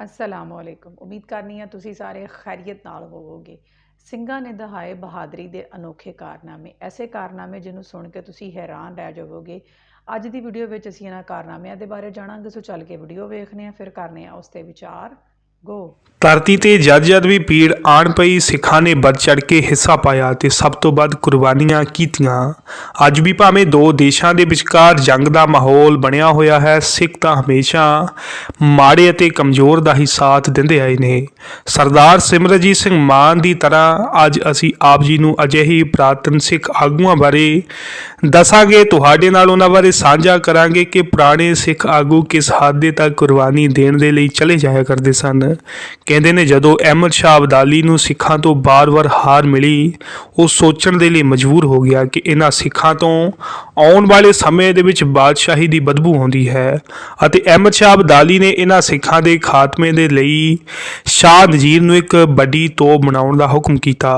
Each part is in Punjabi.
ਅਸਲਾਮ ਅਲੈਕੁਮ ਉਮੀਦ ਕਰਨੀ ਆ ਤੁਸੀਂ ਸਾਰੇ ਖੈਰੀਅਤ ਨਾਲ ਹੋਵੋਗੇ। ਸਿੰਘਾਂ ਨੇ ਦਹਾਏ ਬਹਾਦਰੀ ਦੇ ਅਨੋਖੇ ਕਾਰਨਾਮੇ, ਐਸੇ ਕਾਰਨਾਮੇ ਜਿਹਨੂੰ ਸੁਣ ਕੇ ਤੁਸੀਂ ਹੈਰਾਨ ਰਹਿ ਜਾਵੋਗੇ। ਅੱਜ ਦੀ ਵੀਡੀਓ ਵਿੱਚ ਅਸੀਂ ਇਹਨਾਂ ਕਾਰਨਾਮਿਆਂ ਦੇ ਬਾਰੇ ਜਾਣਾਂਗੇ, ਸੋ ਚੱਲ ਕੇ ਵੀਡੀਓ ਵੇਖਨੇ ਆ ਫਿਰ ਕਰਨੇ ਆ ਉਸ ਤੇ ਵਿਚਾਰ। ਧਰਤੀ ਤੇ ਜਦ ਜਦ ਵੀ ਪੀੜ ਆਣ ਪਈ, ਸਿੱਖਾਂ ਨੇ ਵੱਧ ਚੜ ਕੇ ਹਿੱਸਾ ਪਾਇਆ ਤੇ ਸਭ ਤੋਂ ਵੱਧ ਕੁਰਬਾਨੀਆਂ ਕੀਤੀਆਂ। ਅੱਜ ਵੀ ਭਾਵੇਂ ਦੋ ਦੇਸ਼ਾਂ ਦੇ ਵਿਚਕਾਰ ਜੰਗ ਦਾ ਮਾਹੌਲ ਬਣਿਆ ਹੋਇਆ ਹੈ, ਸਿੱਖ ਤਾਂ ਹਮੇਸ਼ਾ ਮਾੜੇ ਅਤੇ ਕਮਜ਼ੋਰ ਦਾ ਹੀ ਸਾਥ ਦਿੰਦੇ ਆਏ ਨੇ। ਸਰਦਾਰ ਸਿਮਰਜੀਤ ਸਿੰਘ ਮਾਨ ਦੀ ਤਰ੍ਹਾਂ ਅੱਜ ਅਸੀਂ ਆਪ ਜੀ ਨੂੰ ਅਜਿਹੀ ਪ੍ਰਾਤਨ ਸਿੱਖ ਆਗੂਆਂ ਬਾਰੇ ਦੱਸਾਂਗੇ। ਤੁਹਾਡੇ ਨਾਲ ਉਹਨਾਂ ਬਾਰੇ ਸਾਂਝਾ ਕਰਾਂਗੇ ਕਿ ਪੁਰਾਣੇ ਸਿੱਖ ਆਗੂ ਕਿਸ ਹੱਦ ਤੱਕ ਕੁਰਬਾਨੀ ਦੇਣ ਦੇ ਲਈ ਚਲੇ ਜਾਇਆ ਕਰਦੇ ਸਨ। ਕਹਿੰਦੇ ਨੇ ਜਦੋਂ ਅਹਿਮਦ ਸ਼ਾਹ ਅਬਦਾਲੀ ਨੂੰ ਸਿੱਖਾਂ ਤੋਂ ਬਾਰ-ਬਾਰ ਹਾਰ ਮਿਲੀ, ਉਹ ਸੋਚਣ ਦੇ ਲਈ ਮਜਬੂਰ ਹੋ ਗਿਆ ਕਿ ਇਹਨਾਂ ਸਿੱਖਾਂ ਤੋਂ ਆਉਣ ਵਾਲੇ ਸਮੇਂ ਦੇ ਵਿੱਚ ਬਾਦਸ਼ਾਹੀ ਦੀ ਬਦਬੂ ਆਉਂਦੀ ਹੈ ਅਤੇ ਅਹਿਮਦ ਸ਼ਾਹ ਅਬਦਾਲੀ ਨੇ ਇਹਨਾਂ ਸਿੱਖਾਂ ਦੇ ਖਾਤਮੇ ਦੇ ਲਈ ਸ਼ਾਹ ਨਜੀਰ ਨੂੰ ਇੱਕ ਵੱਡੀ ਤੋਪ ਬਣਾਉਣ ਦਾ ਹੁਕਮ ਕੀਤਾ।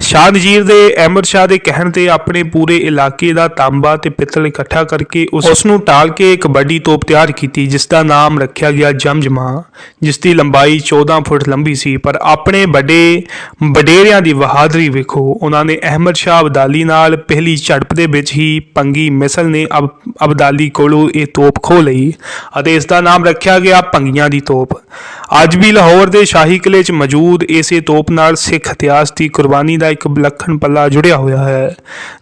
ਸ਼ਾਹ ਨਜੀਰ ਦੇ ਅਹਿਮਦ ਸ਼ਾਹ ਦੇ ਕਹਿਣ ਤੇ ਆਪਣੇ ਪੂਰੇ ਇਲਾਕੇ ਦਾ ਤਾਂਬਾ ਤੇ ਪਿੱਤਲ ਇਕੱਠਾ ਕਰਕੇ ਉਸ ਨੂੰ ਟਾਲ ਕੇ ਇੱਕ ਵੱਡੀ ਤੋਪ ਤਿਆਰ ਕੀਤੀ, ਜਿਸ ਦਾ ਨਾਮ ਰੱਖਿਆ ਗਿਆ ਜਮਜਮਾ, ਜਿਸ ਦੀ ਲੰਬਾਈ 14 ਫੁੱਟ ਲੰਬੀ ਸੀ, ਪਰ ਆਪਣੇ ਵੱਡੇ ਵਡੇਰਿਆਂ ਦੀ ਬਹਾਦਰੀ ਵੇਖੋ, ਉਹਨਾਂ ਨੇ ਅਹਿਮਦ ਸ਼ਾਹ ਅਬਦਾਲੀ ਨਾਲ ਪਹਿਲੀ ਝੜਪ ਦੇ ਵਿੱਚ ਹੀ ਪੰਗੀ ਮਿਸਲ ਨੇ ਅਬ, ਅਬਦਾਲੀ ਕੋਲੋਂ ਇਹ ਤੋਪ ਖੋ ਲਈ ਅਤੇ ਇਸ ਦਾ ਨਾਮ ਰੱਖਿਆ ਗਿਆ ਪੰਗੀਆਂ ਦੀ ਤੋਪ। ਅੱਜ ਵੀ ਲਾਹੌਰ ਦੇ ਸ਼ਾਹੀ ਕਿਲੇ 'ਚ ਮੌਜੂਦ ਇਸੇ ਤੋਪ ਨਾਲ ਸਿੱਖ ਇਤਿਹਾਸ ਦੀ ਕੁਰਬਾਨੀ ਦਾ ਇੱਕ ਵਿਲੱਖਣ ਪੱਲਾ ਜੁੜਿਆ ਹੋਇਆ ਹੈ।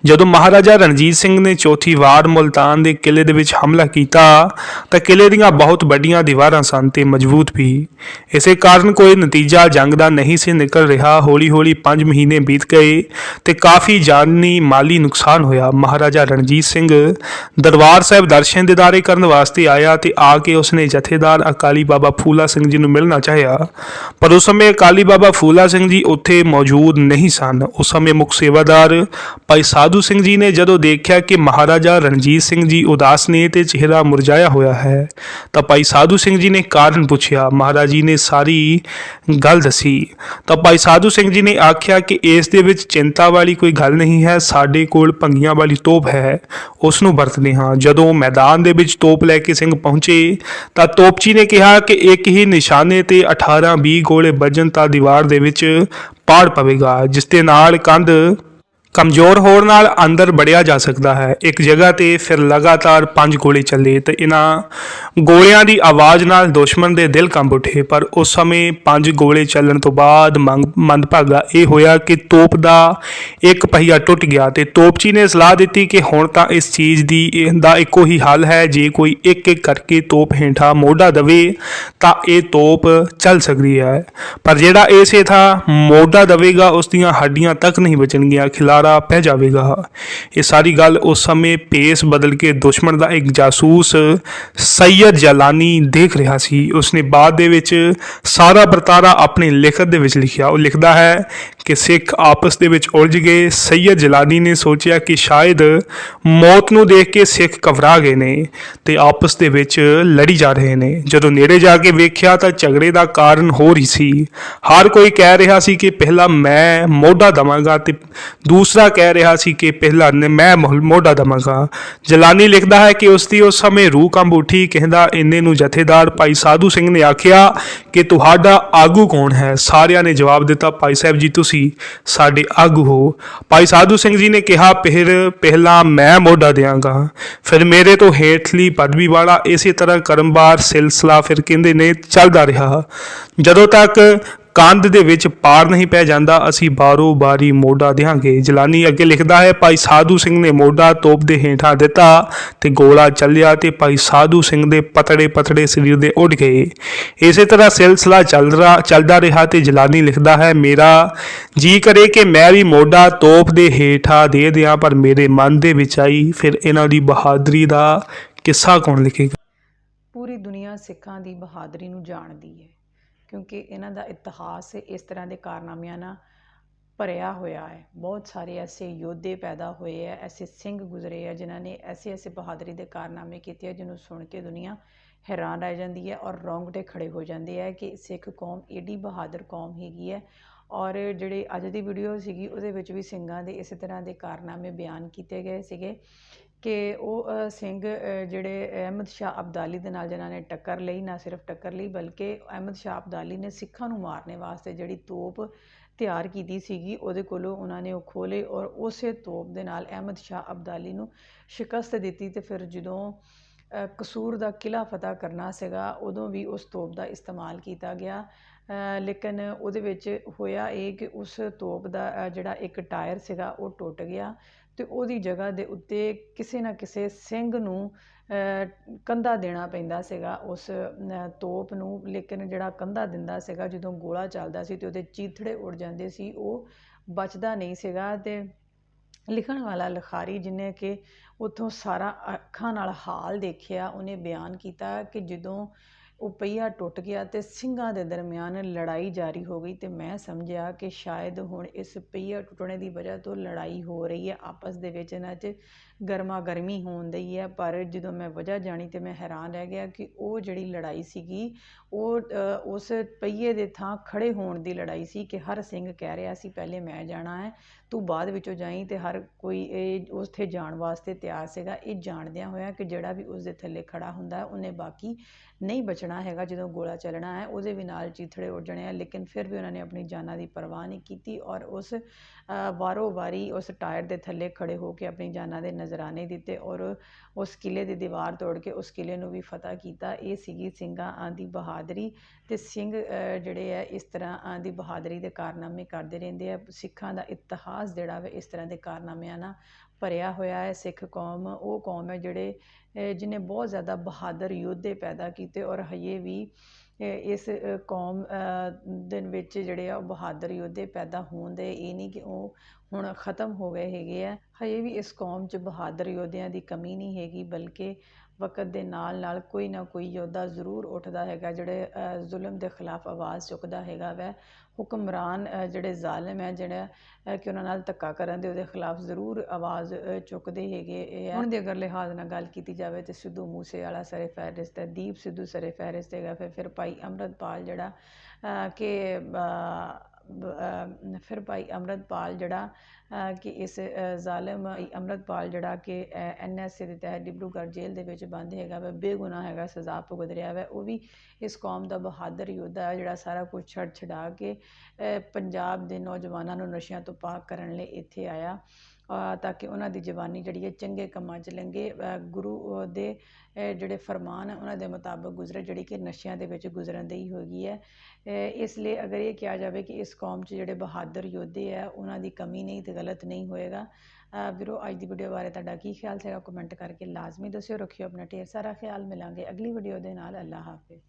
ਜਦੋਂ ਮਹਾਰਾਜਾ ਰਣਜੀਤ ਸਿੰਘ ਨੇ ਚੌਥੀ ਵਾਰ ਮੁਲਤਾਨ ਦੇ ਕਿਲੇ ਦੇ ਵਿੱਚ ਹਮਲਾ ਕੀਤਾ, ਤਾਂ ਕਿਲੇ ਦੀਆਂ ਬਹੁਤ ਵੱਡੀਆਂ ਦੀਵਾਰਾਂ ਸਨ ਤੇ ਮਜ਼ਬੂਤ ਵੀ। ਇਸੇ ਕਾਰਨ ਕੋਈ ਨਤੀਜਾ ਜੰਗ ਦਾ ਨਹੀਂ ਸੀ ਨਿਕਲ ਰਿਹਾ। ਹੌਲੀ-ਹੌਲੀ 5 ਮਹੀਨੇ ਬੀਤ ਗਏ ਤੇ ਕਾਫੀ ਜਾਨੀ ਮਾਲੀ ਨੁਕਸਾਨ ਹੋਇਆ। ਮਹਾਰਾਜਾ ਰਣਜੀਤ ਸਿੰਘ ਦਰਬਾਰ ਸਾਹਿਬ ਦਰਸ਼ਨ ਦਿਦਾਰੇ ਕਰਨ ਵਾਸਤੇ ਆਇਆ ਤੇ ਆ ਕੇ ਉਸਨੇ ਜਥੇਦਾਰ ਅਕਾਲੀ ਬਾਬਾ ਫੂਲਾ ਸਿੰਘ ਜੀ ਨੂੰ ਮਿਲਣਾ ਚਾਹਿਆ। ਪਰ ਉਸ ਸਮੇਂ ਅਕਾਲੀ ਬਾਬਾ ਫੂਲਾ ਸਿੰਘ ਜੀ ਉੱਥੇ ਮੌਜੂਦ ਨਹੀਂ ਸਨ। ਉਸ ਸਮੇਂ ਮੁੱਖ ਸੇਵਾਦਾਰ ਭਾਈ ਸਾਧੂ ਸਿੰਘ ਜੀ ਨੇ ਜਦੋਂ ਦੇਖਿਆ ਕਿ ਮਹਾਰਾਜਾ ਰਣਜੀਤ ਸਿੰਘ ਜੀ ਉਦਾਸ ਨੇ ਤੇ ਚਿਹਰਾ ਮੁਰਝਾਇਆ ਹੋਇਆ ਹੈ, ਤਾਂ ਭਾਈ ਸਾਧੂ ਸਿੰਘ ਜੀ ਨੇ ਕਾਰਨ ਪੁੱਛਿਆ। ਮਹਾਰਾਜ ਜੀ ਨੇ ਸਾਰੀ ਗੱਲ ਦੱਸੀ। ਤਾਂ ਭਾਈ ਸਾਧੂ ਸਿੰਘ ਜੀ ਨੇ ਆਖਿਆ ਕਿ ਇਸ ਦੇ ਵਿੱਚ ਚਿੰਤਾ ਵਾਲੀ ਕੋਈ ਗੱਲ ਨਹੀਂ ਹੈ, ਸਾਡੇ ਕੋਲ ਭੰਗੀਆਂ ਵਾਲੀ ਤੋਪ ਹੈ, ਉਸ ਨੂੰ ਵਰਤਦੇ ਹਾਂ। ਜਦੋਂ ਮੈਦਾਨ ਦੇ ਵਿੱਚ ਤੋਪ ਲੈ ਕੇ ਸਿੰਘ ਪਹੁੰਚੇ, ਤਾਂ ਤੋਪਚੀ ਨੇ ਕਿਹਾ ਕਿ ਇੱਕ ਹੀ ਨਿਸ਼ਾਨੇ ਤੇ 18 20 ਗੋਲੇ ਵੱਜਣ ਤਾਂ ਦੀਵਾਰ ਦੇ ਵਿੱਚ ਪਾੜ ਪਵੇਗਾ, ਜਿਸ ਦੇ ਨਾਲ ਕੰਧ ਕਮਜ਼ੋਰ ਹੋਣ ਨਾਲ ਅੰਦਰ ਵੜਿਆ ਜਾ ਸਕਦਾ ਹੈ। ਇੱਕ ਜਗ੍ਹਾ ਤੇ ਫਿਰ ਲਗਾਤਾਰ ਪੰਜ ਗੋਲੇ ਚੱਲੇ ਤੇ ਇਹਨਾਂ ਗੋਲਿਆਂ ਦੀ ਆਵਾਜ਼ ਨਾਲ ਦੁਸ਼ਮਣ ਦੇ ਦਿਲ ਕੰਬ ਉੱਠੇ। ਪਰ ਉਸ ਸਮੇਂ ਪੰਜ ਗੋਲੇ ਚੱਲਣ ਤੋਂ ਬਾਅਦ ਮੰਗ- ਮੰਦਭਾਗਾ ਇਹ ਹੋਇਆ ਕਿ ਤੋਪ ਦਾ ਇੱਕ ਪਹੀਆ ਟੁੱਟ ਗਿਆ ਤੇ ਤੋਪਚੀ ਨੇ ਸਲਾਹ ਦਿੱਤੀ ਕਿ ਹੁਣ ਤਾਂ ਇਸ ਚੀਜ਼ ਦੀ ਇਹ- ਦਾ ਇੱਕੋ ਹੀ ਹੱਲ ਹੈ, ਜੇ ਕੋਈ ਇੱਕ ਇੱਕ ਕਰਕੇ ਤੋਪ ਹੇਠਾਂ ਮੋਢਾ ਦਵੇ ਤਾਂ ਇਹ ਤੋਪ ਚੱਲ ਸਕਦੀ ਹੈ। ਪਰ ਜਿਹੜਾ ਇਸੇ ਥਾਂ ਮੋਢਾ ਦਵੇਗਾ, ਉਸ ਦੀਆਂ ਹੱਡੀਆਂ ਤੱਕ ਨਹੀਂ ਬਚਣਗੀਆਂ। ਖਿਲਾਰਾ ਪੈ ਜਾਵੇਗਾ। ਇਹ ਸਾਰੀ ਗੱਲ ਉਸ ਸਮੇਂ ਪੇਸ ਬਦਲ ਕੇ ਦੁਸ਼ਮਣ ਦਾ ਇੱਕ ਜਾਸੂਸ ਸੈਯਦ ਜਲਾਨੀ ਦੇਖ ਰਿਹਾ ਸੀ। ਉਸਨੇ ਬਾਅਦ ਦੇ ਵਿੱਚ ਸਾਰਾ ਵਰਤਾਰਾ ਆਪਣੇ ਲਿਖਤ ਦੇ ਵਿੱਚ ਲਿਖਿਆ। ਉਹ ਲਿਖਦਾ ਹੈ ਕਿ ਸਿੱਖ ਆਪਸ ਦੇ ਵਿੱਚ ਉਲਝ ਗਏ। ਸੈਯਦ ਜਲਾਨੀ ਨੇ ਸੋਚਿਆ ਕਿ ਸ਼ਾਇਦ ਮੌਤ ਨੂੰ ਦੇਖ ਕੇ ਸਿੱਖ ਘਬਰਾ ਗਏ ਨੇ ਤੇ ਆਪਸ ਦੇ ਵਿੱਚ ਲੜੀ ਜਾ ਰਹੇ ਨੇ। ਜਦੋਂ ਨੇੜੇ ਜਾ ਕੇ ਵੇਖਿਆ ਤਾਂ ਝਗੜੇ ਦਾ ਕਾਰਨ ਹੋਰ ਹੀ ਸੀ। ਹਰ ਕੋਈ ਕਹਿ ਰਿਹਾ ਸੀ ਕਿ ਪਹਿਲਾਂ ਮੈਂ ਮੋਢਾ ਦਵਾਂਗਾ ਤੇ ਦੂਸਰਾ ਕਹਿ ਰਿਹਾ ਸੀ ਕਿ ਪਹਿਲਾਂ ਮੈਂ ਮੋਢਾ ਦਵਾਂਗਾ। ਜਲਾਨੀ ਲਿਖਦਾ ਹੈ ਕਿ ਉਸ ਦੀ ਉਸ ਸਮੇਂ ਰੂਹ ਕੰਬ ਉੱਠੀ, ਕਹਿੰਦਾ, ਇੰਨੇ ਨੂੰ ਜਥੇਦਾਰ ਭਾਈ ਸਾਧੂ ਸਿੰਘ ਨੇ ਆਖਿਆ ਕਿ ਤੁਹਾਡਾ ਆਗੂ ਕੌਣ ਹੈ? ਸਾਰਿਆਂ ਨੇ ਜਵਾਬ ਦਿੱਤਾ, ਭਾਈ ਸਾਹਿਬ ਜੀ, ਤੁਸੀਂ ਸਾਡੇ ਆਗੂ ਹੋ। ਭਾਈ ਸਾਧੂ ਸਿੰਘ ਜੀ ਨੇ ਕਿਹਾ ਫਿਰ ਪਹਿਲਾਂ ਮੈਂ ਮੋਢਾ ਦਿਆਂਗਾ। ਫਿਰ ਮੇਰੇ ਤੋਂ ਹੇਠਲੀ ਪਦਵੀ ਵਾਲਾ ਇਸੇ ਤਰ੍ਹਾਂ ਕਰਮਵਾਰ ਸਿਲਸਿਲਾ ਫਿਰ ਕਹਿੰਦੇ ਨੇ, ਚੱਲਦਾ ਰਿਹਾ। ਜਦੋਂ ਤੱਕ ਕੰਧ ਦੇ ਵਿੱਚ ਪਾਰ ਨਹੀਂ ਪੈ ਜਾਂਦਾ, ਅਸੀਂ ਬਾਰੋ ਬਾਰੀ ਮੋਢਾ ਦਿਆਂਗੇ। ਜਲਾਨੀ ਅੱਗੇ ਲਿਖਦਾ ਹੈ, ਭਾਈ ਸਾਧੂ ਸਿੰਘ ਨੇ ਮੋਢਾ ਤੋਪ ਦੇ ਹੇਠਾਂ ਦਿੱਤਾ ਤੇ ਗੋਲਾ ਚੱਲਿਆ ਤੇ ਭਾਈ ਸਾਧੂ ਸਿੰਘ ਦੇ ਪਤੜੇ ਪਤੜੇ ਸਰੀਰ ਦੇ ਉੱਡ ਗਏ। ਇਸੇ ਤਰ੍ਹਾਂ ਸਿਲਸਿਲਾ ਚੱਲ ਰਿਹਾ ਚੱਲਦਾ ਰਿਹਾ ਤੇ ਜਲਾਨੀ ਲਿਖਦਾ ਹੈ, ਮੇਰਾ ਜੀ ਕਰੇ ਕਿ ਮੈਂ ਵੀ ਮੋਢਾ ਤੋਪ ਦੇ ਹੇਠਾਂ ਦੇ ਦਿਆਂ, ਪਰ ਮੇਰੇ ਮਨ ਦੇ ਵਿੱਚ ਆਈ ਫਿਰ ਇਹਨਾਂ ਦੀ ਬਹਾਦਰੀ ਦਾ ਕਿੱਸਾ ਕੌਣ ਲਿਖੇਗਾ? ਪੂਰੀ ਦੁਨੀਆ ਸਿੱਖਾਂ ਦੀ ਬਹਾਦਰੀ ਨੂੰ ਜਾਣਦੀ ਹੈ। ਕਿਉਂਕਿ ਇਹਨਾਂ ਦਾ ਇਤਿਹਾਸ ਇਸ ਤਰ੍ਹਾਂ ਦੇ ਕਾਰਨਾਮਿਆਂ ਨਾਲ ਭਰਿਆ ਹੋਇਆ ਹੈ। ਬਹੁਤ ਸਾਰੇ ਐਸੇ ਯੋਧੇ ਪੈਦਾ ਹੋਏ ਹੈ ਐਸੇ ਸਿੰਘ ਗੁਜ਼ਰੇ ਹੈ ਜਿਨ੍ਹਾਂ ਨੇ ਐਸੇ ਐਸੇ ਬਹਾਦਰੀ ਦੇ ਕਾਰਨਾਮੇ ਕੀਤੇ ਹੈ ਜਿਹਨੂੰ ਸੁਣ ਕੇ ਦੁਨੀਆ ਹੈਰਾਨ ਰਹਿ ਜਾਂਦੀ ਹੈ ਔਰ ਰੌਂਗਟੇ ਖੜੇ ਹੋ ਜਾਂਦੇ ਹੈ ਕਿ ਸਿੱਖ ਕੌਮ ਏਡੀ ਬਹਾਦਰ ਕੌਮ ਹੈਗੀ ਹੈ ਔਰ ਜਿਹੜੇ ਅੱਜ ਦੀ ਵੀਡੀਓ ਸੀਗੀ, ਉਹਦੇ ਵਿੱਚ ਵੀ ਸਿੰਘਾਂ ਦੇ ਇਸੇ ਤਰ੍ਹਾਂ ਦੇ ਕਾਰਨਾਮੇ ਬਿਆਨ ਕੀਤੇ ਗਏ ਸੀਗੇ। ਕਿ ਉਹ ਸਿੰਘ ਜਿਹੜੇ ਅਹਿਮਦ ਸ਼ਾਹ ਅਬਦਾਲੀ ਦੇ ਨਾਲ ਜਿਨ੍ਹਾਂ ਨੇ ਟੱਕਰ ਲਈ, ਨਾ ਸਿਰਫ ਟੱਕਰ ਲਈ ਬਲਕਿ ਅਹਿਮਦ ਸ਼ਾਹ ਅਬਦਾਲੀ ਨੇ ਸਿੱਖਾਂ ਨੂੰ ਮਾਰਨੇ ਵਾਸਤੇ ਜਿਹੜੀ ਤੋਪ ਤਿਆਰ ਕੀਤੀ ਸੀਗੀ, ਉਹਦੇ ਕੋਲੋਂ ਉਹਨਾਂ ਨੇ ਉਹ ਖੋਲੇ ਔਰ ਉਸੇ ਤੋਪ ਦੇ ਨਾਲ ਅਹਿਮਦ ਸ਼ਾਹ ਅਬਦਾਲੀ ਨੂੰ ਸ਼ਿਕਸਤ ਦਿੱਤੀ ਤੇ ਫਿਰ ਜਦੋਂ ਕਸੂਰ ਦਾ ਕਿਲ੍ਹਾ ਫਤਿਹ ਕਰਨਾ ਸੀਗਾ, ਉਦੋਂ ਵੀ ਉਸ ਤੋਪ ਦਾ ਇਸਤੇਮਾਲ ਕੀਤਾ ਗਿਆ। ਲੇਕਿਨ ਉਹਦੇ ਵਿੱਚ ਹੋਇਆ ਇਹ ਕਿ ਉਸ ਤੋਪ ਦਾ ਜਿਹੜਾ ਇੱਕ ਟਾਇਰ ਸੀਗਾ, ਉਹ ਟੁੱਟ ਗਿਆ ਅਤੇ ਉਹਦੀ ਜਗ੍ਹਾ ਦੇ ਉੱਤੇ ਕਿਸੇ ਨਾ ਕਿਸੇ ਸਿੰਘ ਨੂੰ ਕੰਧਾ ਦੇਣਾ ਪੈਂਦਾ ਸੀਗਾ। ਉਸ ਤੋਪ ਨੂੰ, ਲੇਕਿਨ ਜਿਹੜਾ ਕੰਧਾ ਦਿੰਦਾ ਸੀਗਾ, ਜਦੋਂ ਗੋਲਾ ਚੱਲਦਾ ਸੀ ਅਤੇ ਉਹਦੇ ਚੀਥੜੇ ਉੱਡ ਜਾਂਦੇ ਸੀ, ਉਹ ਬਚਦਾ ਨਹੀਂ ਸੀਗਾ ਅਤੇ ਲਿਖਣ ਵਾਲਾ ਲਿਖਾਰੀ ਜਿਹਨੇ ਕਿ ਉੱਥੋਂ ਸਾਰਾ ਅੱਖਾਂ ਨਾਲ ਹਾਲ ਦੇਖਿਆ, ਉਹਨੇ ਬਿਆਨ ਕੀਤਾ ਕਿ ਜਦੋਂ ਉਹ ਪਹੀਆ ਟੁੱਟ ਗਿਆ ਤੇ ਸਿੰਘਾਂ ਦੇ ਦਰਮਿਆਨ ਲੜਾਈ ਜਾਰੀ ਹੋ ਗਈ ਤੇ ਮੈਂ ਸਮਝਿਆ ਕਿ ਸ਼ਾਇਦ ਹੁਣ ਇਸ ਪਹੀਆ ਟੁੱਟਣੇ ਦੀ ਵਜ੍ਹਾ ਤੋਂ ਲੜਾਈ ਹੋ ਰਹੀ ਹੈ, ਆਪਸ ਦੇ ਵਿੱਚ ਇਹਨਾਂ 'ਚ ਗਰਮਾ ਗਰਮੀ ਹੋਣ ਦਈ ਹੈ, ਪਰ ਜਦੋਂ ਮੈਂ ਵਜ੍ਹਾ ਜਾਣੀ ਤੇ ਮੈਂ ਹੈਰਾਨ ਰਹਿ ਗਿਆ ਕਿ ਉਹ ਜਿਹੜੀ ਲੜਾਈ ਸੀਗੀ, ਉਹ ਉਸ ਪਹੀਏ ਦੇ ਥਾਂ ਖੜੇ ਹੋਣ ਦੀ ਲੜਾਈ ਸੀ ਕਿ ਹਰ ਸਿੰਘ ਕਹਿ ਰਿਹਾ ਸੀ, ਪਹਿਲੇ ਮੈਂ ਜਾਣਾ ਹੈ, ਤੂੰ ਬਾਅਦ ਵਿੱਚੋਂ ਜਾਈ ਤੇ ਹਰ ਕੋਈ ਇਹ ਉੱਥੇ ਜਾਣ ਵਾਸਤੇ ਤਿਆਰ ਸੀਗਾ। ਇਹ ਜਾਣਦਿਆਂ ਹੋਇਆ ਕਿ ਜਿਹੜਾ ਵੀ ਉਸ ਦੇ ਥੱਲੇ ਖੜਾ ਹੁੰਦਾ, ਉਹਨੇ ਬਾਕੀ ਨਹੀਂ ਬਚਣਾ। ਹੈਗਾ, ਜਦੋਂ ਗੋਲਾ ਚੱਲਣਾ ਹੈ, ਉਹਦੇ ਵੀ ਨਾਲ ਚੀਥੜੇ ਉੱਡ ਆ, ਲੇਕਿਨ ਫਿਰ ਵੀ ਉਹਨਾਂ ਨੇ ਆਪਣੀ ਜਾਨਾਂ ਦੀ ਪਰਵਾਹ ਨਹੀਂ ਕੀਤੀ ਔਰ ਉਸ ਵਾਰੋ ਵਾਰੀ ਉਸ ਟਾਇਰ ਦੇ ਥੱਲੇ ਖੜੇ ਹੋ ਕੇ ਆਪਣੀ ਜਾਨਾਂ ਦੇ ਨਜ਼ਰਾਨੇ ਦਿੱਤੇ ਔਰ ਉਸ ਕਿਲ੍ਹੇ ਦੀ ਦੀਵਾਰ ਤੋੜ ਕੇ ਉਸ ਕਿਲ੍ਹੇ ਨੂੰ ਵੀ ਫਤਿਹ ਕੀਤਾ। ਇਹ ਸੀਗੀ ਸਿੰਘਾਂ ਦੀ ਬਹਾਦਰੀ ਤੇ ਸਿੰਘ ਜਿਹੜੇ ਆ, ਇਸ ਤਰ੍ਹਾਂ ਦੀ ਬਹਾਦਰੀ ਦੇ ਕਾਰਨਾਮੇ ਕਰਦੇ ਰਹਿੰਦੇ ਆ। ਸਿੱਖਾਂ ਦਾ ਇਤਿਹਾਸ ਜਿਹੜਾ ਵਾ, ਇਸ ਤਰ੍ਹਾਂ ਦੇ ਕਾਰਨਾਮਿਆਂ ਨਾਲ ਭਰਿਆ ਹੋਇਆ ਹੈ ਸਿੱਖ ਕੌਮ ਉਹ ਕੌਮ ਹੈ ਜਿਹੜੇ ਜਿਹਨੇ ਬਹੁਤ ਜ਼ਿਆਦਾ ਬਹਾਦਰ ਯੋਧੇ ਪੈਦਾ ਕੀਤੇ ਔਰ ਹਜੇ ਵੀ ਇਸ ਕੌਮ ਅ, ਦੇ ਵਿੱਚ ਜਿਹੜੇ ਆ ਉਹ ਬਹਾਦਰ ਯੋਧੇ ਪੈਦਾ ਹੋਣ ਦੇ ਇਹ ਨਹੀਂ ਕਿ ਉਹ ਹੁਣ ਖਤਮ ਹੋ ਗਏ ਹੈਗੇ ਆ। ਹਜੇ ਵੀ ਇਸ ਕੌਮ 'ਚ ਬਹਾਦਰ ਯੋਧਿਆਂ ਦੀ ਕਮੀ ਨਹੀਂ ਹੈਗੀ ਬਲਕਿ ਵਕਤ ਦੇ ਨਾਲ ਨਾਲ ਕੋਈ ਨਾ ਕੋਈ ਯੋਧਾ ਜ਼ਰੂਰ ਉੱਠਦਾ ਹੈਗਾ, ਜਿਹੜੇ ਜ਼ੁਲਮ ਦੇ ਖਿਲਾਫ ਆਵਾਜ਼ ਚੁੱਕਦਾ ਹੈਗਾ ਵੈ। ਹੁਕਮਰਾਨ ਜਿਹੜੇ ਜ਼ਾਲਿਮ ਹੈ, ਜਿਹੜਾ ਕਿ ਉਹਨਾਂ ਨਾਲ ਧੱਕਾ ਕਰਨ ਦੇ ਉਹਦੇ ਖਿਲਾਫ ਜ਼ਰੂਰ ਆਵਾਜ਼ ਚੁੱਕਦੇ ਹੈਗੇ ਇਹ ਹੁਣ ਦੇ ਅਗਰ ਲਿਹਾਜ਼ ਨਾਲ ਗੱਲ ਕੀਤੀ ਜਾਵੇ ਤੇ ਸਿੱਧੂ ਮੂਸੇ ਵਾਲਾ ਸਰੇ ਫਹਿਰਿਸਤ ਹੈ ਦੀਪ ਸਿੱਧੂ, ਸਰੇ ਫਹਿਰਿਸਤ ਹੈਗਾ, ਫਿਰ ਫਿਰ ਭਾਈ ਅੰਮ੍ਰਿਤਪਾਲ ਜਿਹੜਾ ਕਿ ਫਿਰ ਭਾਈ ਅੰਮ੍ਰਿਤਪਾਲ ਜਿਹੜਾ ਕਿ ਇਸ ਜ਼ਾਲਿਮ ਅੰਮ੍ਰਿਤਪਾਲ ਜਿਹੜਾ ਕਿ ਐਨਐਸਏ ਦੇ ਤਹਿਤ ਡਿਬਰੂਗੜ੍ਹ ਜੇਲ੍ਹ ਦੇ ਵਿੱਚ ਬੰਦ ਹੈਗਾ ਵਾ, ਬੇਗੁਨਾਹ ਹੈਗਾ, ਸਜ਼ਾ ਭੁਗਤ ਰਿਹਾ ਵਾ, ਉਹ ਵੀ ਇਸ ਕੌਮ ਦਾ ਬਹਾਦਰ ਯੋਧਾ ਹੈ, ਜਿਹੜਾ ਸਾਰਾ ਕੁਝ ਛੱਡ ਛਡਾ ਕੇ ਪੰਜਾਬ ਦੇ ਨੌਜਵਾਨਾਂ ਨੂੰ ਨਸ਼ਿਆਂ ਤੋਂ ਪਾਕ ਕਰਨ ਲਈ ਇੱਥੇ ਆਇਆ। ਤਾਂ ਕਿ ਉਹਨਾਂ ਦੀ ਜਵਾਨੀ ਜਿਹੜੀ ਹੈ ਚੰਗੇ ਕੰਮਾਂ 'ਚ ਲੰਘੇ। ਗੁਰੂ ਦੇ ਜਿਹੜੇ ਫਰਮਾਨ ਹੈ ਉਹਨਾਂ ਦੇ ਮੁਤਾਬਕ ਗੁਜ਼ਰੇ, ਜਿਹੜੀ ਕਿ ਨਸ਼ਿਆਂ ਦੇ ਵਿੱਚ ਗੁਜ਼ਰਨ ਦੀ ਹੋਗੀ ਹੈ। ਇਸ ਲਈ ਅਗਰ ਇਹ ਕਿਹਾ ਜਾਵੇ ਕਿ ਇਸ ਕੌਮ 'ਚ ਜਿਹੜੇ ਬਹਾਦਰ ਯੋਧੇ ਆ, ਉਹਨਾਂ ਦੀ ਕਮੀ ਨਹੀਂ ਤੇ ਗਲਤ ਨਹੀਂ ਹੋਏਗਾ। ਵੀਰੋ, ਅੱਜ ਦੀ ਵੀਡੀਓ ਬਾਰੇ ਤੁਹਾਡਾ ਕੀ ਖਿਆਲ ਸੀਗਾ? ਕਮੈਂਟ ਕਰਕੇ ਲਾਜ਼ਮੀ ਦੱਸਿਓ। ਰੱਖਿਓ ਆਪਣਾ ਢੇਰ ਸਾਰਾ ਖਿਆਲ। ਮਿਲਾਂਗੇ ਅਗਲੀ ਵੀਡੀਓ ਦੇ ਨਾਲ। ਅੱਲਾ ਹਾਫਿਜ਼।